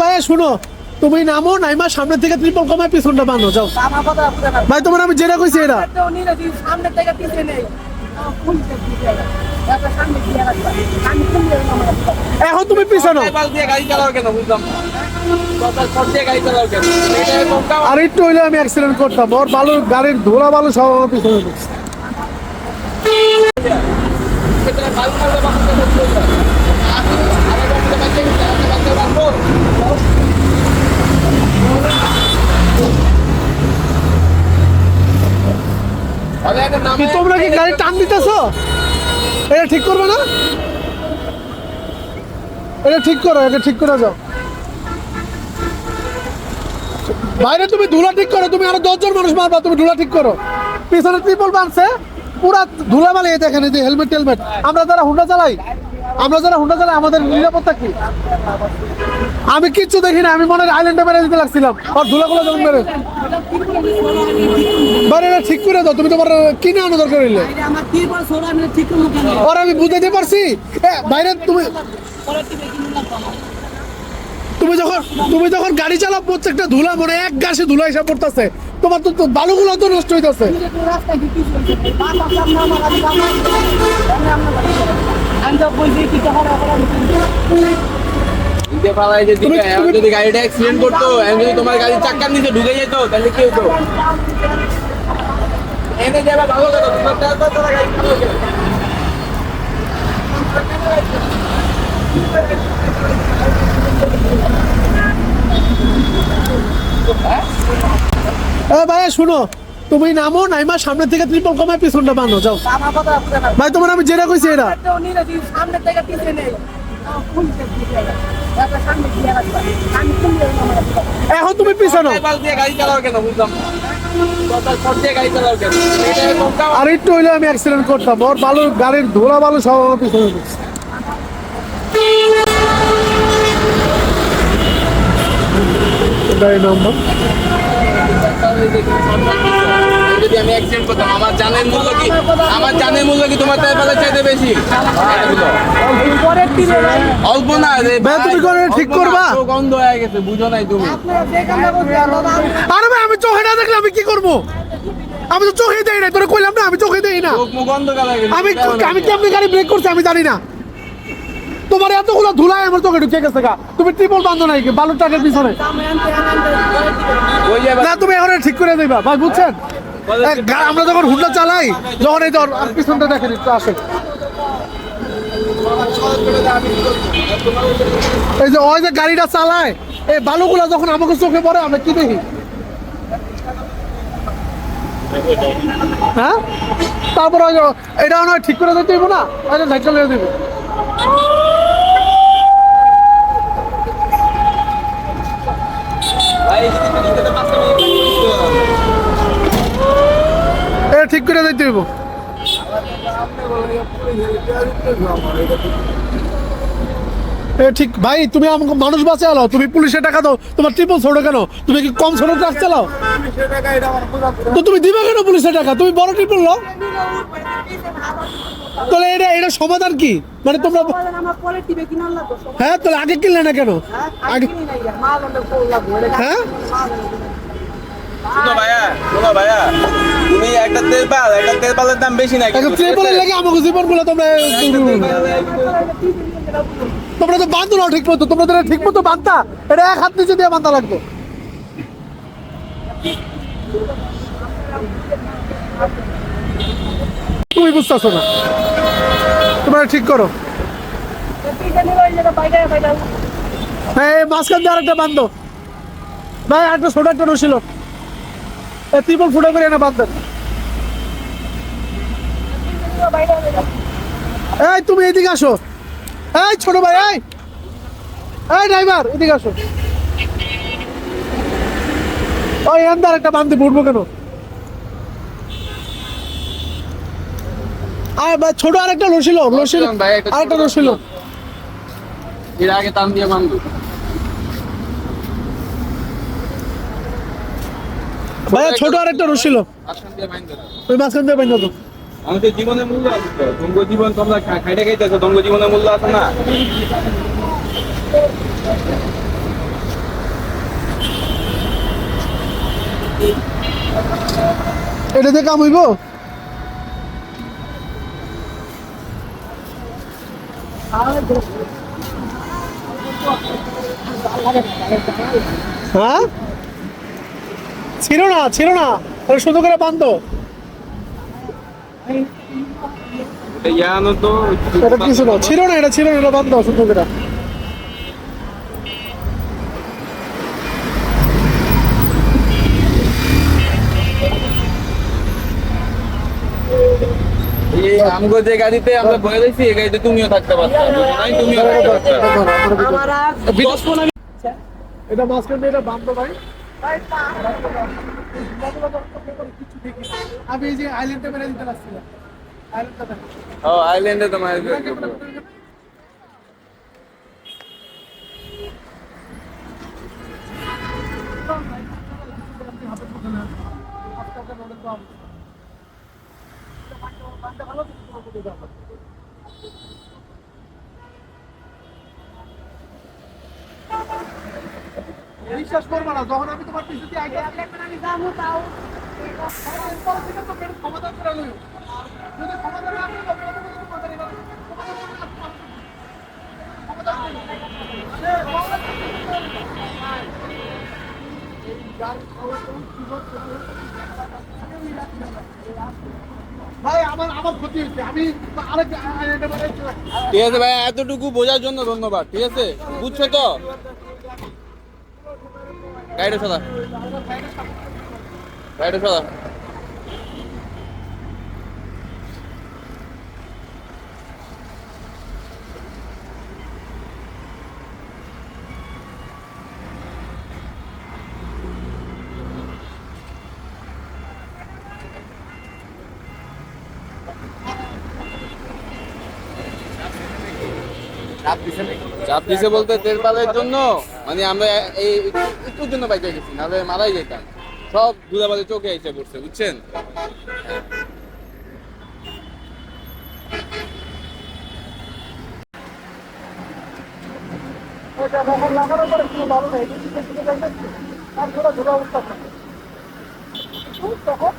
ভাই শুনো তুমি নামো নাইমা সামনে থেকে ত্রিপল কমায় পিছনটা বানো যাও। ভাই তোমার আমি যেটা কইছি এটা। সামনে থেকে নেই এখন তুমি পিছানো আর একটু হইলে আমি অ্যাক্সিডেন্ট করতাম। ওর বালু গাড়ির ধুলা বালু সব আমার পিছনে ঢুকছে। ক্ষেত্রে বালু মারলে বাঁচতে করতে হবে আরে বাঁচতে বাঁচতে গেছে আপনি বাঁচতে পারব আরে এটা কি তোমরা কি গাড়ি টান দিতেছো? এটা ঠিক করবে না? এটা ঠিক করো, এটা ঠিক করে যাও। বাইরে তুমি ধুলা ঠিক করো, তুমি আরও দশজন মানুষ মারবা, তুমি ধুলা ঠিক করো। পিছনে ত্রিপল বানছে পুরা ধুলা মালিয়ে দেখেন এই যে হেলমেট টেলমেট আমরা যারা হুন্ডা চালাই, আমরা যারা হুন্ডা চালাই, আমাদের নিরাপত্তা কি? আমি কিচ্ছু দেখি না আমি মনে হয় আইল্যান্ডে মেরে দিতে লাগছিলাম। আর ধুলাগুলো যখন মেরে বাইরে এটা ঠিক করে দাও, তুমি তোমার কিনে আনো দরকার হইলে। সোরা আমি বুঝাইতে পারছি। বাইরে তুমি তুমি যখন তুমি যখন গাড়ি চালাও, প্রত্যেকটা ধুলা মনে এক গাছে ধুলা হিসাব পড়তেছে তোমার তো বালুগুলো তো নষ্ট হইতেছে। আমি তো বলছি যে এখন তুমি- যদি গাড়িটা অ্যাক্সিডেন্ট করতো এখন যদি তোমার গাড়ি চাক্কার নিচে ঢুকে যেত তাহলে কি হতো? এনে যাবে ভালো কথা তোমার তেল তো গাড়ি চালাও কেন? এ ভাই শুনো তুমি নামো নাইমা সামনে থেকে ত্রিপল কমায় পিছনটা বানো যাও। ভাই তোমার আমি যেটা কইছি এটা। দিন সামনে থেকে পিছে এখন তুমি পিছানো। আর একটু হইলে আমি অ্যাক্সিডেন্ট করতাম। ওর বালু গাড়ির ধুলা বালু সব আমার পিছনে এটাই নাম্বার যদি আমি অ্যাক্সিডেন্ট করতাম আমার জানের মূল্য কি? আমার জানের মূল্য কি তোমার চাইতে বেশি? অল্প না তুমি করে ঠিক করবা? চোখ হয়ে গেছে বুঝো নাই তুমি। আপনারা যেখানে বসে আলাদা আরে ভাই আমি চোখে না দেখলে আমি কি করব? আমি তো চোখে দেই না তোরা কইলাম না আমি চোখে দেই না। আমি আমি কেমনি গাড়ি ব্রেক করছি আমি জানি না। তোমার এতগুলো ধুলাই আমার চোখে ঢুকে গেছে গা। তুমি ট্রিপল বান্ধো নাই কি বালুর টাকের পিছনে। না তুমি এখন ঠিক করে দিবা। ভাই বুঝছেন? আমরা যখন হুন্ডা চালাই যখন এই ধর পিছনটা দেখেন একটু আসে এই যে, ওই যে গাড়িটা চালায়, এই বালুগুলা যখন আমাকে চোখে পড়ে, আমরা কি দেখি? হ্যাঁ? তারপর ওই এটা হয় ঠিক করে দিতে না? ওই যে ধাক্কা লেগে দেবে। ঠিক করে দিতে হইব। ঠিক ভাই তুমি আমাকে মানুষ বাঁচালো তুমি পুলিশের টাকা দাও তোমার ট্রিপল ছোট কেন? তুমি কি কম ছোট ট্রাক চালাও? তো তুমি দিবে কেন পুলিশের টাকা? তুমি বড় ট্রিপল লো তাহলে এটা এটা সমাধান কি? মানে তোমরা হ্যাঁ তাহলে আগে কিনলে না কেন? আগে কোল লাগবে হ্যাঁ? শোনো ভাইয়া শোনো ভাইয়া। তুমি একটা তেলপাল একটা তেলপালের দাম বেশি না লাগে আমাকে তোমরা তোমরা তো বাঁধো না ঠিক মতো তোমরা তো ঠিক মতো বাঁধতা। এটা এক হাত নিচে দিয়ে বাঁধা লাগবে। তুমি বুঝতেছো না। তোমরা ঠিক করো। হ্যাঁ মাঝখান দিয়ে আরেকটা বান্ধো ভাই একটা ছোট একটা রসিল ত্রিপল ফুটা করে এনে বাঁধতেন বাইরে এই তুমি এদিকে আসো। এই ছোট ভাই এই। এই ড্রাইভার এদিকে আসো। ওই এন্দার একটা বান্ধি উঠবো কেন? আর ছোট আরেকটা রসিল ভাই, আরেকটা রসিল এর আগে টান দিয়ে বান্ধব। ভাইয়া ছোট আরেকটা রস ছিল ওই মাঝখান দিয়ে আমাদের জীবনের মূল্য আছে তো। দঙ্গ জীবন তোমরা খাইটা খাইতেছো দঙ্গ জীবনের মূল্য আছে না? এটা দিয়ে কাম হইব? হ্যাঁ? ছিল না ছিল না। ওটা শুধু করে বান্ধ এটা কিছু না ছিল না এটা ছিল না এটা বান্ধ শুধু করে। এই আমগো যে গাড়িতে আমরা বয়ে দিয়েছি এই গাড়িতে তুমিও থাকতে পারতা। বুঝো নাই তুমিও থাকতে পারতা। এটা ভাই। আমি এই যে আইল্যান্ডে মেরে দিতে পারছিলাম ও আইল্যান্ডে তোমার বিশ্বাস করব না, যখন আমি তোমার পিছু দিয়ে আগে আমি তাও হচ্ছে? ভাই, আমার আমার ক্ষতি হয়েছে আমি ঠিক আছে ভাই, এতটুকু বোঝার জন্য ধন্যবাদ, ঠিক আছে বুঝছ তো গাড়িটা চলা গাড়িটা চলা চাপ দিছে বলতে তেল পালের জন্য মানে আমরা এই একটুর জন্য বাইকে গেছি, নাহলে মারাই যেতাম। সব দুধাবাদে চোখে এসে পড়ছে, বুঝছেন? অবস্থা তখন